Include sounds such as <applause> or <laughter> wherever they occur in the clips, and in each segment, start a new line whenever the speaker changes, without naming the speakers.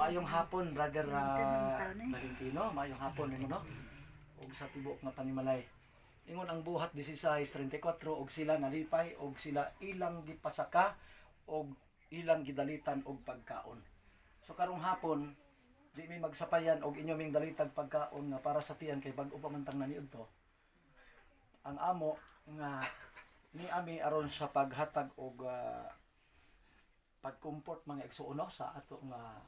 Maayong hapon, brother uh, Valentino. Maayong hapon, ano, no? Og sa tibok nga panimalay. Ingon ang buhat 16:34 og sila nalipay og sila ilang gipasaka og ilang gidalitan og pagkaon. So karong hapon di may magsapayan og inyo ming dalitag pagkaon nga para sa tiyan kay bag-o pa man tang naniud to. Ang amo nga ni ami aron sa paghatag og ah, pag-comfort mga igsuon no, sa ato nga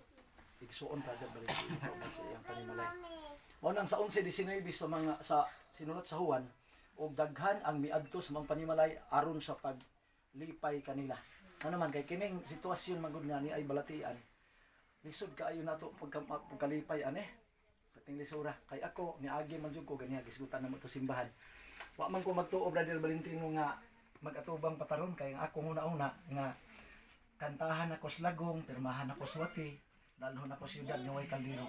igsuon brother Valentino sa iyang panimalay. Mo nang sa 11-19 sa mga sa sinulat sa Juan og daghan ang miadto sa mga panimalay aron sa paglipay kanila. Ano man kay kining sitwasyon magud nga ni ay balatian. Lisod kaayo nato pagka pagkalipay ane. Pating lisura kay ako ni agi man jud ko ganiya gisgutan na mo to simbahan. Wa man ko magtuo brother Valentino nga magatubang pataron kay ang ako una-una nga kantahan ako sa lagong, pirmahan ako sa wati, dalhon ako sa siyudad nga way kaldero.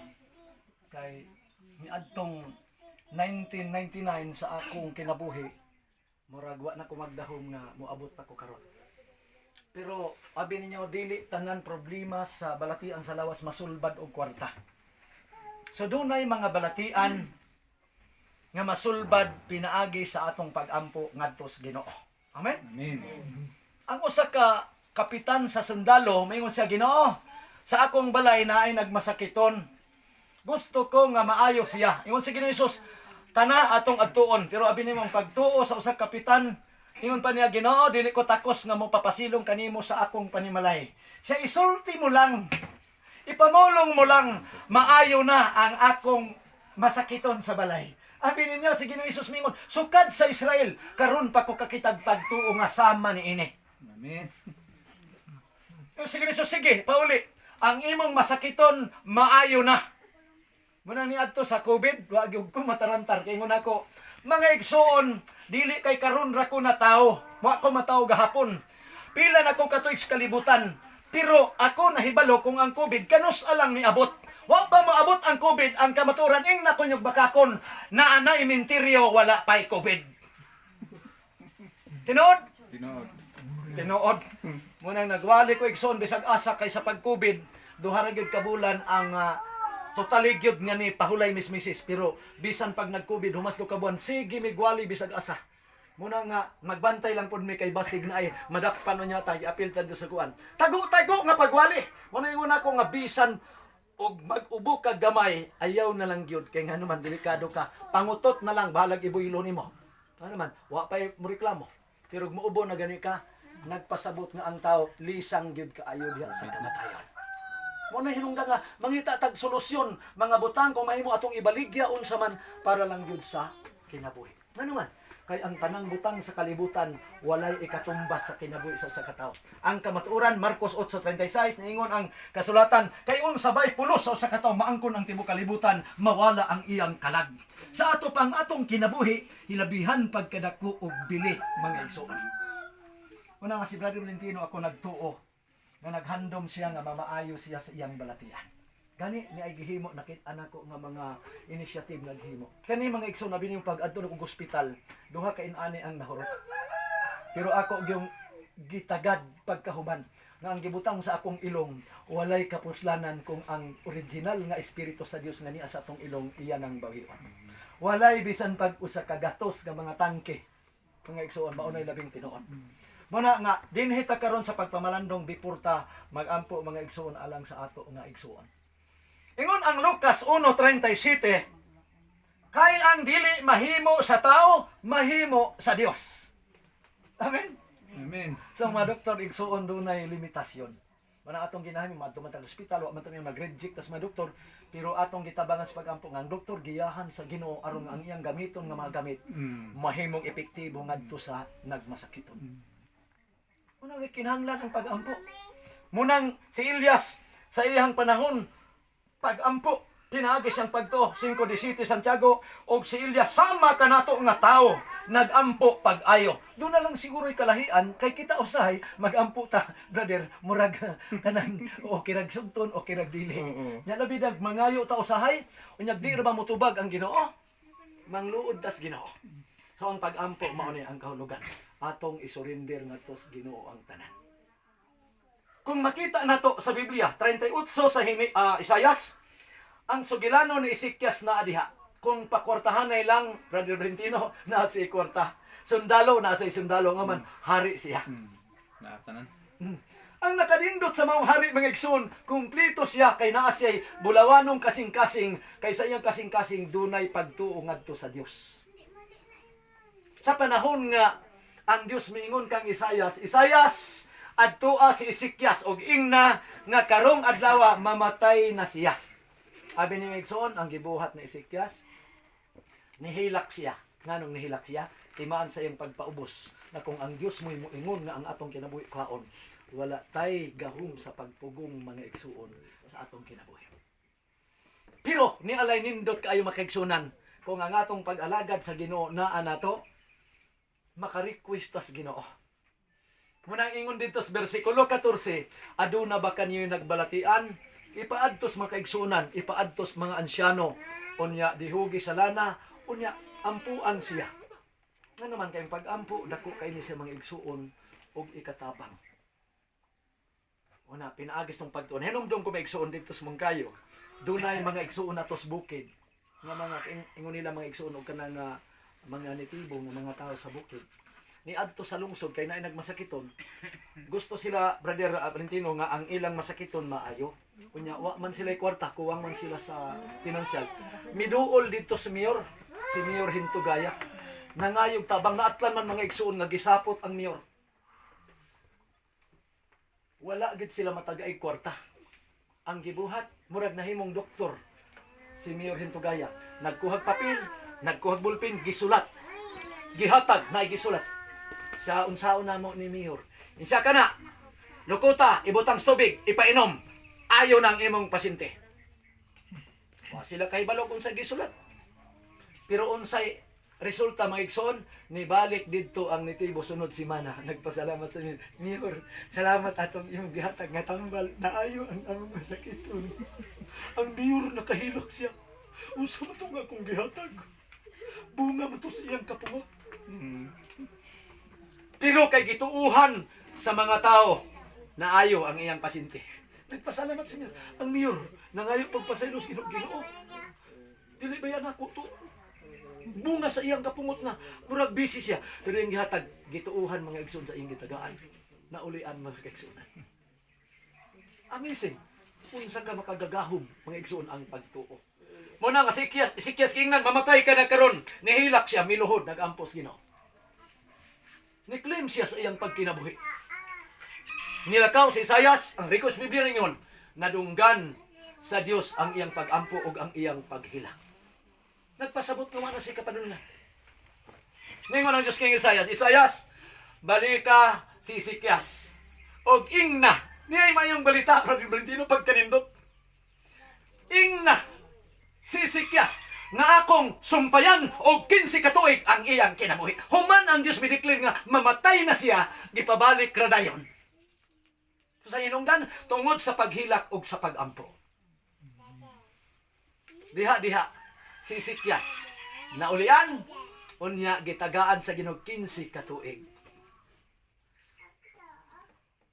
Kay miadtong 1999 sa akong kinabuhi, murag wa na ko magdahom nga moabot pa ko karon. Pero abi ninyo dili tanan problema sa balatian sa lawas masulbad og kwarta. So dunay mga balatian nga masulbad pinaagi sa atong pag-ampo ngadto sa Ginoo. Amen.
Amen.
Ang usa ka kapitan sa sundalo, mayngon siya, Ginoo, sa akong balay na ay nagmasakiton. Gusto ko nga maayo siya. Ingon si Ginoo Hesus, tana atong adtuon. Pero abi nimo ang pagtuo sa usa ka kapitan, ingon pa niya, Ginoo, dili ko takos nga mo papasilong kanimo sa akong panimalay. Siya isulti mo lang. Ipamulong mo lang, maayo na ang akong masakiton sa balay. Abi ninyo si Ginoo Hesus mingon, sukad sa Israel, karon pa ko kakitag pagtuo nga sama ni ini.
Amen.
Yung sige niso, sige, pauli. Ang imong masakiton, maayo na. Muna ni adto sa COVID, wa gyud ko matarantar kay ngun ako. Mga igsoon, dili kay karon ra ko na tao. Wa ko mataw gahapon. Pila na ko katuig sa kalibutan. Pero ako nahibalo kung ang COVID kanus alang ni abot. Wa pa maabot ang COVID ang kamaturan ing nakunyog bakakon na anay minteryo wala pa'y COVID. Tinood?
Tinood.
tinuod. Munang nagwali ko igsoon bisag asa kay sa pag-COVID, duha ra gyud kabulan ang uh, totally gyud nga ni pahulay mismisis pero bisan pag nag-COVID humas ko kabuan sige migwali bisag asa. Muna nga magbantay lang pud mi kay basig na ay madakpan niya tay apil tad sa kuan. Tago-tago nga pagwali. Muna ingon ako nga bisan og mag-ubo ka gamay ayaw na lang gyud kay nga naman delikado ka. Pangutot na lang balag ibuylo nimo. Ano man, wa pa mo reklamo. Pero muubo na gani ka, nagpasabot nga ang tao, lisang gyud kaayo diha sa kamatayon. Mo na hinungdan nga mangita tag solusyon, mga butang kung mahimo atong ibaligya unsa man para lang gyud sa kinabuhi. Ngano man, kay ang tanang butang sa kalibutan walay ikatumbas sa kinabuhi sa usa ka tawo. Ang kamatuoran Marcos 8:36 niingon ang kasulatan kay un sabay pulos sa usa ka tawo maangkon ang tibuok kalibutan mawala ang iyang kalag. Sa ato pang atong kinabuhi hilabihan pagkadako og bili mga igsoon. Una nga si Brother Valentino ako nagtuo nga naghandom siya nga mamaayo siya sa iyang balatian. Gani ni ay gihimo nakit anak ko nga mga initiative naghimo. Kani mga igsoon na bining pag adto kong ospital, duha ka inani ang nahurot. Pero ako yung gitagad pagkahuman nga ang gibutang sa akong ilong walay kapuslanan kung ang original nga espiritu sa Dios nga niya sa atong ilong iya nang bawion. Walay bisan pag usa ka gatos nga mga tangke mga igsoon maunay labing tinuon. Muna nga dinhi ta karon sa pagpamalandong bipurta magampo mga igsoon alang sa ato nga igsoon. Ingon ang Lucas 1:37 kay ang dili mahimo sa tao mahimo sa Dios. Amen.
Amen.
So mga doktor igsuon dunay limitasyon. Mana atong ginahimo madto man tag ospital wa man tami mag-reject tas mga doktor pero atong gitabangan sa pagampo nga ang doktor giyahan sa Ginoo aron ang iyang gamiton nga mga gamit
Mm.
mahimong epektibo ngadto sa nagmasakiton. Unang kinahanglan ang pag-ampo. Munang si Ilyas sa iyang panahon pag-ampo pinaagi siyang pagto 5:17 Santiago og si Ilyas sama kanato nga tao nagampo pag-ayo. Doon na lang siguro kalahian kay kita usahay magampo ta brother murag <laughs> kanang o kirag sugton o kirag dili. Nya labi dag mangayo ta usahay unyag di ra ba motubag ang Ginoo? Mangluod tas Ginoo. So ang pag-ampo mao ni ang kahulugan. Atong isurrender ngadto sa Ginoo ang tanan. Kung makita nato sa Biblia, 38 sa himi, ah, Isayas, ang sugilano ni Ezekias na adiha. Kung pakwartahan na lang, Brother Brentino, <laughs> na si kwarta. Sundalo, na sa sundalo nga man, hari siya.
Nakatanan.
Ang nakadindot sa mga hari mga igsoon, kumplito siya kay naa siya bulawanong kasing-kasing kaysa iyang kasing-kasing dunay pagtuo ngadto sa Dios. Sa panahon nga ang Dios miingon kang Isayas, Isayas adtua si Ezekias og ingna nga karong adlaw mamatay na siya. Abi ni Igsoon ang gibuhat ni Ezekias nihilak siya. Nganong nihilak siya? Timaan sa iyang pagpaubos na kung ang Dios mo moingon nga ang atong kinabuhi kaon wala tay gahom sa pagpugong mga igsuon sa atong kinabuhi. Pero ni alay nindot kaayo makaigsunan kung ang atong pag-alagad sa Ginoo naa nato maka-request tas Ginoo. Munang ingon dito sa bersikulo 14, aduna ba kanyo nagbalatian? Ipaadtos mga kaigsunan, ipaadtos mga ansyano, unya dihugi sa lana, unya ampuan siya. Nga naman kayong pag-ampo, dako kay ni sa mga igsuon og ikatabang. Una, pinaagis tong pagtuon. Hinumdum ko may igsuon dito sa Mungkayo. Dunay mga igsuon na tos bukid. Nga mga ing- ingon nila mga igsuon og kanang nga mga nitibo nga mga tao sa bukid. Ni adto sa lungsod kay naay nagmasakiton. Gusto sila brother Valentino nga ang ilang masakiton maayo. Kunya wa man sila kwarta, kuwang man sila sa pinansyal. Miduol dito sa mayor, si Mayor Hintugaya. Nangayog tabang naatlan man mga igsuon nga gisapot ang mayor wala gid sila matagay kwarta. Ang gibuhat, murag nahimong doktor si Mayor Hintugaya. Nagkuhag papel, nagkuhag bulpin, gisulat. Gihatag na gisulat. Sa unsaon na mo ni Mayor. Insa ka na, lukuta, ibutang tubig, ipainom. Ayo ng imong pasyente. Wa sila kahibalo kung sa gisulat. Pero unsay resulta mga igsoon, nibalik didto ang nitibo sunod si Mana. <laughs> Nagpasalamat sa. Mayor, salamat atong imong gihatag nga tambal. Naayo ang among masakiton. <laughs> Ang mayor nakahilak siya. Man to nga akong gihatag? Bunga mo to sa iyang kapungot. Pero kay gituuhan sa mga tao naayo ang iyang pasyente. Nagpasalamat sa niya. Ang mayor, nangayo pagpasaylo sa Ginoo. Dili ba yan ako to? bunga sa iyang kapungot na murag busy siya pero yung gihatag gituuhan mga igsoon sa iyang gitagaan naulian mga kaigsunan amazing unsa ka makagagahom mga igsoon ang pagtuo mo nga si Kias si Kias kingnan mamatay ka na karon nihilak siya miluhod nagampos Ginoo ni-claim siya sa iyang pagkinabuhi nilakaw si Isayas ang records Biblia ningon nadunggan sa Dios ang iyang pagampo ug ang iyang paghilang Nagpasabot nga na si kapanulan. Ningon ang Diyos kay Isayas, Isayas, balika si Isikyas. Og ingna, niyay mayong balita, Brother Valentino, pagkanindot. Ingna, si Isikyas, nga akong sumpayan og 15 katuig ang iyang kinabuhi. Human ang Diyos mideclare nga mamatay na siya, gipabalik radayon. Sa inungdan, tungod sa paghilak og sa pagampo. Diha, diha, si Sikyas. Naulian, unya gitagaan sa Ginoo 15 katuig.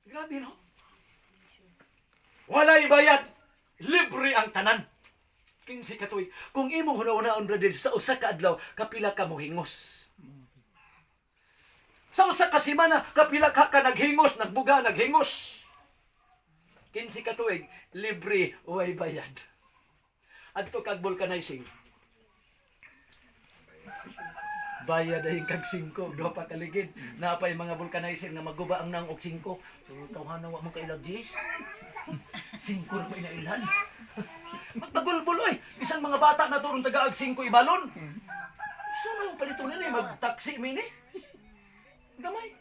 Grabe no? Walay bayad, libre ang tanan. 15 katuig. Kung imong hunahunaon brother sa usa ka adlaw, kapila ka mo hingos. Sa usa ka semana, kapila ka ka naghingos, nagbuga, naghingos. 15 katuig, libre, way bayad. Adto kag vulcanizing. bayad ay kag 5 duha pa kaligid napay mga vulcanizer nga maguba ang nang og 5 so tawhan wa man kailag jis 5 <laughs> ra may <laughs> magtagulbul oy. Isang mga bata na turong tagaag 5 ibalon. So na palito nila magtaksi mini? Gamay.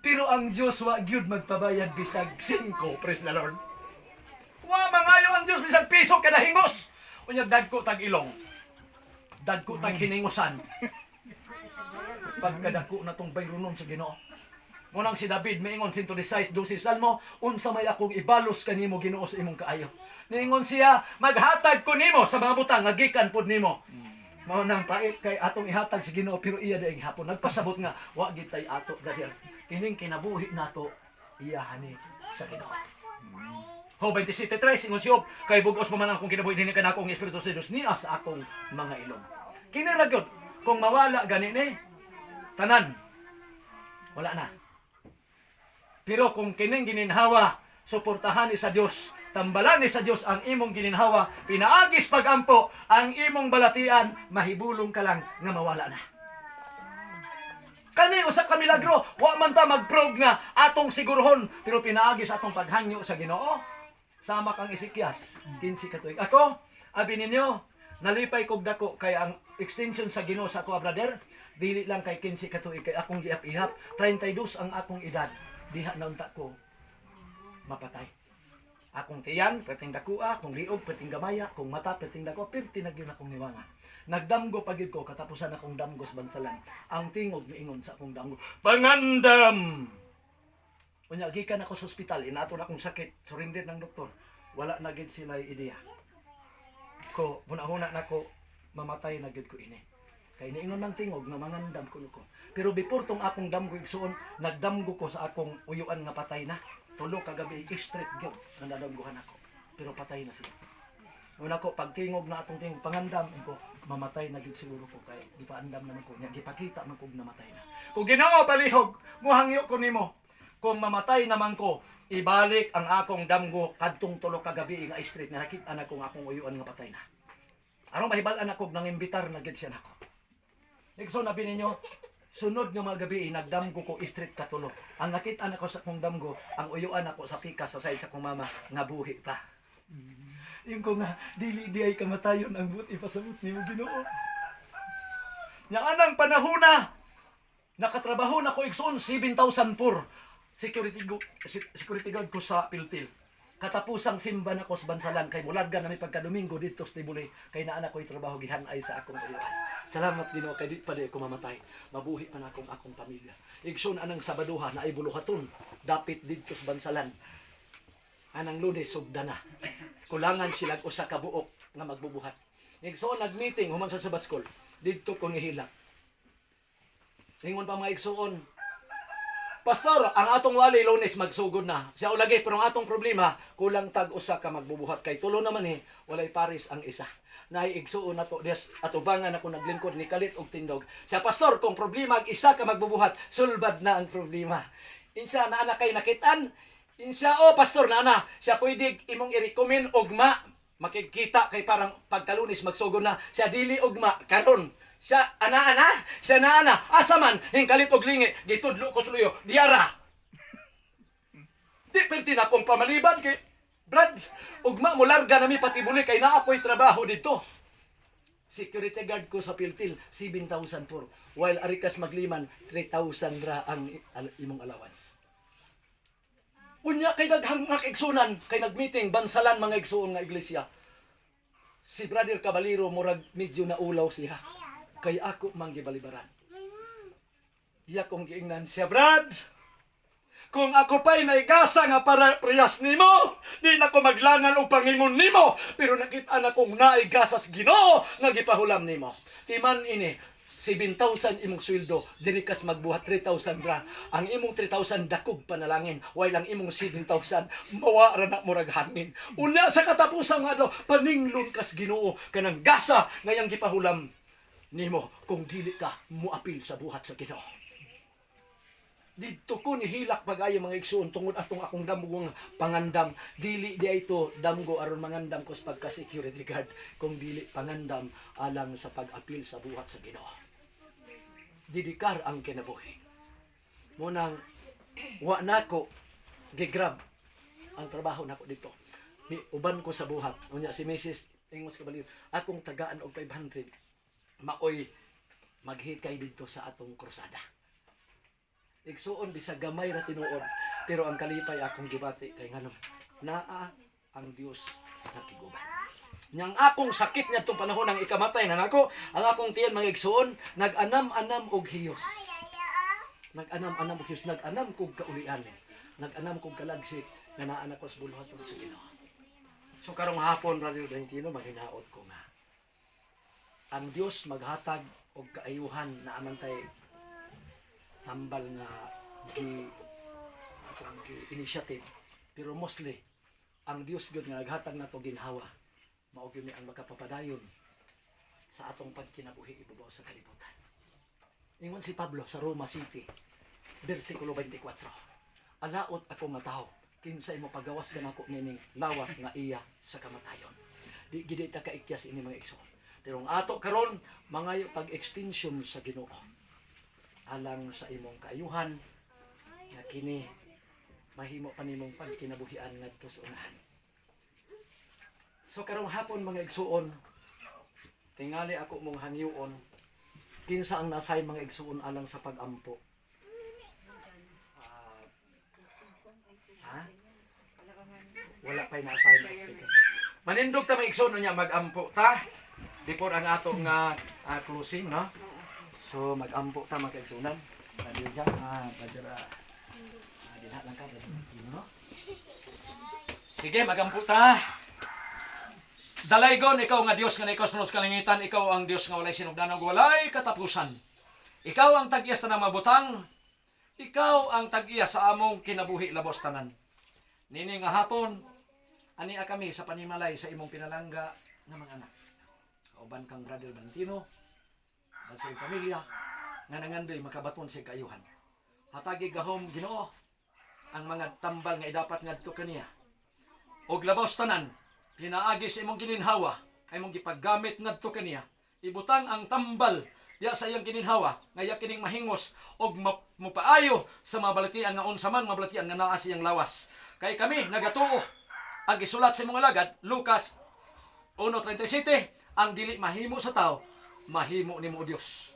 Pero ang Diyos wa gyud magpabayad bisag 5 praise the Lord. Wa mangayo ang Diyos bisag piso kada hingos unya dagko tag ilong. Dagko tag hiningusan. Pagkadako na tong bayronon sa Ginoo. Munang si David miingon 116 12 Salmo, unsa may akong ibalos kanimo Ginoo sa imong kaayo. Niingon siya, maghatag ko nimo sa mga butang nga gikan pud nimo. Mao nang pait kay atong ihatag sa Ginoo pero iya daing hapon nagpasabot nga wa gid tay ato brother. Kining kinabuhi nato iya hani sa Ginoo. Ho 27:3 ingon si Job kay bugos pa man akong kinabuhi dinhi kanako ang espiritu sa Dios niya sa akong mga ilong. Kini ra kung mawala gani ni tanan wala na. Pero kung kining gininhawa suportahan ni sa Dios tambalan ni sa Dios ang imong gininhawa pinaagis pagampo ang imong balatian mahibulong ka lang nga mawala na. Kani usa ka milagro, wa man ta mag-probe nga atong sigurohon, pero pinaagi sa atong paghangyo sa Ginoo. Sama kang Isikyas, 15 ka tuig. Ako, abi ninyo, nalipay kog dako kay ang extension sa Ginoo sa ako brother, dili lang kay 15 ka tuig kay akong giap-ihap, 32 ang akong edad. Diha na unta ko mapatay. Akong tiyan, perting dakua, kung liog, perting gamaya, kung mata, perting dako, perti na gyud akong niwanga. Nagdamgo pagid ko, katapusan akong damgos bansalan. Ang tingog miingon sa akong damgo, Pangandam! Unya, gikan ako sa ospital, inato na akong sakit, surrender ng doktor. Wala na gid sila ideya. Ko, muna-muna na ko, mamatay na gid ko ini. Kay niingon ng tingog nga mangandam ko ko. Pero before tong akong damgo igsuon, nagdamgo ko sa akong uyuan nga patay na. Tulo kagabi straight gyud nga ako. Pero patay na sila. Una ko pag tingog na atong tingog pangandam ko mamatay na gyud siguro ko kay gipaandam naman ko nya gipakita man kog namatay na. Kung Ginoo palihog, muhangyo ko nimo. Kung mamatay naman ko, ibalik ang akong damgo kadtong tulo kagabi nga straight nga nakita na kong akong uyuan nga patay na. Aron mahibal-an ako nang imbitar na gid siya nako. Ikso na ninyo, sunod nga mga gabi, nagdamgo ko street katulo. Ang nakita na ko sa kong damgo, ang uyuan ako sa pikas sa side sa kong mama, nga buhi pa. Yung ko nga, dili di ay kamatayon ang buti pasabot ni mo ginoo. Yang anang panahuna, nakatrabaho na ko igsoon 7,000 por security security guard ko sa Pilpil. Katapusang simba na ko sa bansalan kay mularga na may pagkadomingo dito sa Tibuli kay naa na ko'y trabaho gihanay sa akong uyuan. Salamat Ginoo kay di pa di ako mamatay. Mabuhi pa na akong akong pamilya. Igsoon anang Sabaduha na ay buluhaton dapit dito sa bansalan. Anang Lunes sugda na. Kulangan sila usa ka buok nga magbubuhat. Igsoon nag-meeting human sa Sabbath School. Dito ko nihilak. Ingon pa mga igsoon, Pastor, ang atong wali lunes magsugod na. Siya ulagi, pero ang atong problema, kulang tag usa ka magbubuhat. Kay tulo naman eh, walay paris ang isa. Naay igsuon na to, des, atubangan ako naglingkod ni Kalit og Tindog. Siya, Pastor, kung problema, ang isa ka magbubuhat, sulbad na ang problema. Insa na anak kay nakitaan, Insa, oh, Pastor, na ana, siya pwede imong i-recommend ogma, makikita kay parang pagkalunis magsugod na, siya dili ogma, karon siya, ana, ana, siya na, ana, asa man, hingkalit og lingi, gitudlo ko suluyo, diara. Di perti na akong pamalibad kay, Brad, ugma mo larga na mi patibuli kay naa ko'y trabaho dito. Security guard ko sa Piltil, 7,000 por. While Arikas Magliman, 3,000 ra ang imong allowance. Unya kay daghang mga igsunan, kay nagmeeting bansalan mga igsuon nga iglesia. Si Brother Cabalero murag medyo naulaw siya. Kay ako mang gibalibaran. Iya kong giingnan siya, Brad. Kung ako pa'y naigasa nga para priyas nimo, di na ko maglangan o pangingon nimo, pero nakita na kong naigasas ginoo nga gipahulam nimo. Timan ini, 7,000 imong sweldo, diri kas magbuhat 3,000 ra. Ang imong 3,000 dakog panalangin, while ang imong 7,000 mawara na murag hangin. Una sa katapusan nga do, paninglon kas ginoo kanang gasa ngayang gipahulam nimo kung dili ka muapil sa buhat sa ginoo. Dito ko nihilak pagayo mga igsoon tungod atong akong damgong pangandam. Dili di ito damgo aron mangandam ko sa pagka security guard kung dili pangandam alang sa pag-apil sa buhat sa Ginoo. Didikar ang kinabuhi. Munang wa nako gigrab ang trabaho nako dito. Mi uban ko sa buhat. Unya si Mrs. Ingos Caballero, akong tagaan og 500. Maoy maghikay dito sa atong krusada. Igsuon bisag gamay ra tinuod pero ang kalipay akong gibati kay nganong naa ang Dios nakiguban. Nyang akong sakit niya itong panahon ng ikamatay na nako, ang akong tiyan mga igsuon, nag-anam-anam og hiyos. Nag-anam-anam og hiyos, nag-anam kog kaulian. Nag-anam kog kalagsik nga naa na ko sa buluhan tungod sa Ginoo. So karong hapon, Brother Valentino, mahinaot ko nga. Ang Dios maghatag og kaayuhan na amantay tambal nga gi akong gi initiative Pero mostly ang Dios gyud nga naghatag nato ginhawa mao gyud ang makapapadayon sa atong pagkinabuhi ibabaw sa kalibutan. Ingon si Pablo sa Roma City, versikulo 24. Alaot ako nga tao, kinsay mo pagawas ka nako nining lawas nga iya sa kamatayon. Di gidi ta kaikyas ini mga igsoon. Pero ang ato karon mangayo pag extension sa Ginoo. Alang sa imong kaayuhan nga kini mahimo pa nimong pagkinabuhian ngadto sa unahan. So karong hapon mga igsuon, tingali ako mong hangyoon kinsa ang nasay mga igsuon alang sa pagampo. Ah, ha? Wala pa'y nasay. Manindog ta mga igsuon niya magampo ta. Before ang atong nga ah, closing, no? So magampo ta mga igsuonan. Dali dyan, ah, badira. Ah, dinha lang ka, badira. No? Sige, magampo ta. Dalaygon, ikaw nga Dios nga ikaw sunod kalingitan, ikaw ang Dios nga walay sinugdanog, walay katapusan. Ikaw ang tag-iya sa mabutang, ikaw ang tag-iya sa among kinabuhi labos tanan. Nini nga hapon, ani kami sa panimalay sa imong pinalangga nga mga anak. Kauban kang brother Bantino, at sa pamilya, nga nangandoy makabaton sa kaayuhan. Hatagi gahom Ginoo ang mga tambal nga idapat ngadto kaniya. Og labos tanan, pinaagi sa imong gininhawa, ay mong gipaggamit ngadto kaniya. Ibutang ang tambal diya sa iyang gininhawa, nga iya kining mahingos og ma- mupaayo sa mga balatian nga unsa man mga balatian nga naa sa iyang lawas. Kay kami nagatuo ang gisulat sa imong alagad Lucas 1:37 ang dili mahimo sa tao mahimo nimo Dios.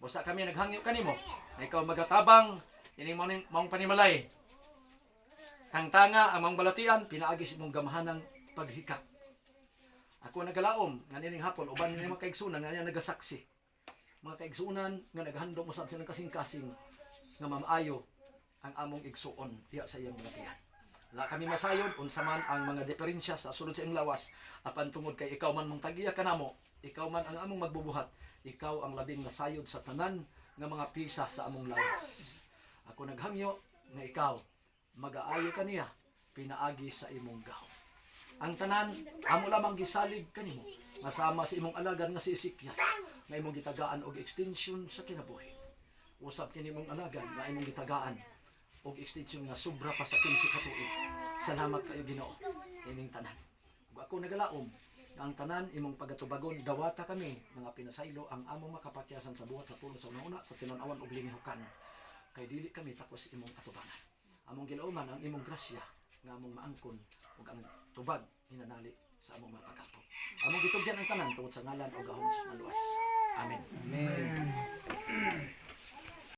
Basta kami naghangyo kanimo ikaw magatabang ining mong, mong panimalay Kang tanga ang mga balatian, pinaagis mong gamahanang paghikap. Ako nagalaom, nga nining hapon, uban ni mga kaigsunan, nga niya nagasaksi. Mga kaigsunan, nga naghandog mo sa kasing-kasing, nga mamaayo ang among igsuon diya sa iyang balatian. La kami masayod, unsa man ang mga diferensya sa sulod sa lawas, apan tungod kay ikaw man mong tagiya kanamo, ikaw man ang among magbubuhat, ikaw ang labing nasayod sa tanan nga mga pisa sa among lawas. Ako naghangyo nga ikaw magaayo kaniya pinaagi sa imong gahom. Ang tanan amo lamang gisalig kanimo masama sa imong alagad nga si Ezekias nga imong gitagaan og extension sa kinabuhi. Usab kini mong alagad nga imong gitagaan og extension nga sobra pa sa 15 ka tuig. Salamat kayo Ginoo ining tanan. Ug ako nagalaom ang tanan imong pagatubagon dawata kami mga pinasaylo ang among makapakyasan sa buhat sa pulo sa una sa tinan-awan ug linghukan kay dili kami tapos imong atubangan among gilauman ang imong grasya nga among maangkon ug ang tubag hinanali sa among mga pagkapo. Among gitugyan ang tanan tungod sa ngalan o gahom sa maluwas. Amen.
Amen.